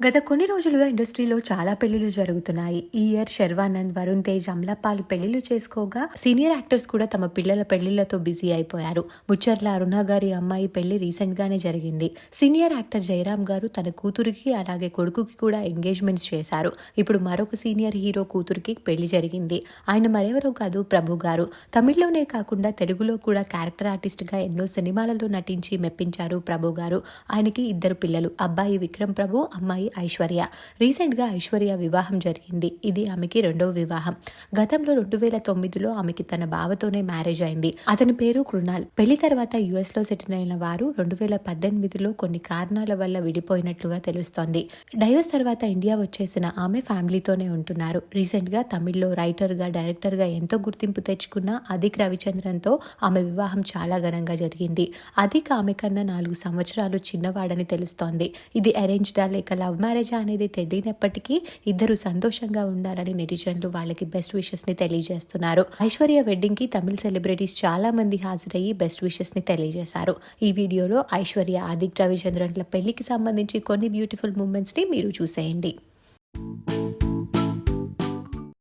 గత కొన్ని రోజులుగా ఇండస్ట్రీలో చాలా పెళ్ళిలు జరుగుతున్నాయి. ఈ ఇయర్ శర్వానంద్ వరుణ్ తేజ్ అమలాపాల్ పెళ్ళిలు చేసుకోగా సీనియర్ యాక్టర్స్ కూడా తమ పిల్లల పెళ్ళిళ్ళతో బిజీ అయిపోయారు. ముచ్చర్ల అరుణ గారి అమ్మాయి పెళ్ళి రీసెంట్ గానే జరిగింది. సీనియర్ యాక్టర్ జయరామ్ గారు తన కూతురికి అలాగే కొడుకుకి కూడా ఎంగేజ్మెంట్స్ చేశారు. ఇప్పుడు మరొక సీనియర్ హీరో కూతురికి పెళ్ళి జరిగింది. ఆయన మరెవరో కాదు ప్రభు గారు. తమిళ్ళోనే కాకుండా తెలుగులో కూడా క్యారెక్టర్ ఆర్టిస్ట్గా ఎన్నో సినిమాలలో నటించి మెప్పించారు ప్రభు గారు. ఆయనకి ఇద్దరు పిల్లలు అబ్బాయి విక్రమ్ ప్రభు అమ్మాయి ఐశ్వర్య. రీసెంట్గా ఐశ్వర్య వివాహం జరిగింది. ఇది ఆమెకి రెండవ వివాహం. గతంలో రెండు వేల తొమ్మిదిలో ఆమెకి తన బావతోనే మ్యారేజ్ అయింది. అతని పేరు కృణాల్. పెళ్ళి తర్వాత యుఎస్లో సెటిల్ అయిన వారు రెండు వేల పద్దెనిమిదిలో కొన్ని కారణాల వల్ల విడిపోయినట్లుగా తెలుస్తోంది. డైవర్స్ తర్వాత ఇండియా వచ్చేసిన ఆమె ఫ్యామిలీతోనే ఉంటున్నారు. రీసెంట్గా తమిళ్ళో రైటర్గా డైరెక్టర్గా ఎంతో గుర్తింపు తెచ్చుకున్న అదిక్ రవిచంద్రన్తో ఆమె వివాహం చాలా ఘనంగా జరిగింది. అధిక్ ఆమె కన్నా నాలుగు సంవత్సరాలు చిన్నవాడని తెలుస్తోంది. ఇది అరేంజ్డా లేక లవ్ మ్యారేజా అనేది తెలియనప్పటికీ ఇద్దరు సంతోషంగా ఉండాలని నెటిజన్లు వాళ్ళకి బెస్ట్ విషెస్ని తెలియజేస్తున్నారు. ఐశ్వర్య వెడ్డింగ్కి తమిళ సెలబ్రిటీస్ చాలా మంది హాజరయ్యి బెస్ట్ విషెస్ని తెలియజేశారు. ఈ వీడియోలో ఐశ్వర్య ఆదిక్ రవిచంద్రన్ల పెళ్ళికి సంబంధించి కొన్ని బ్యూటిఫుల్ మూమెంట్స్ని మీరు చూసేయండి.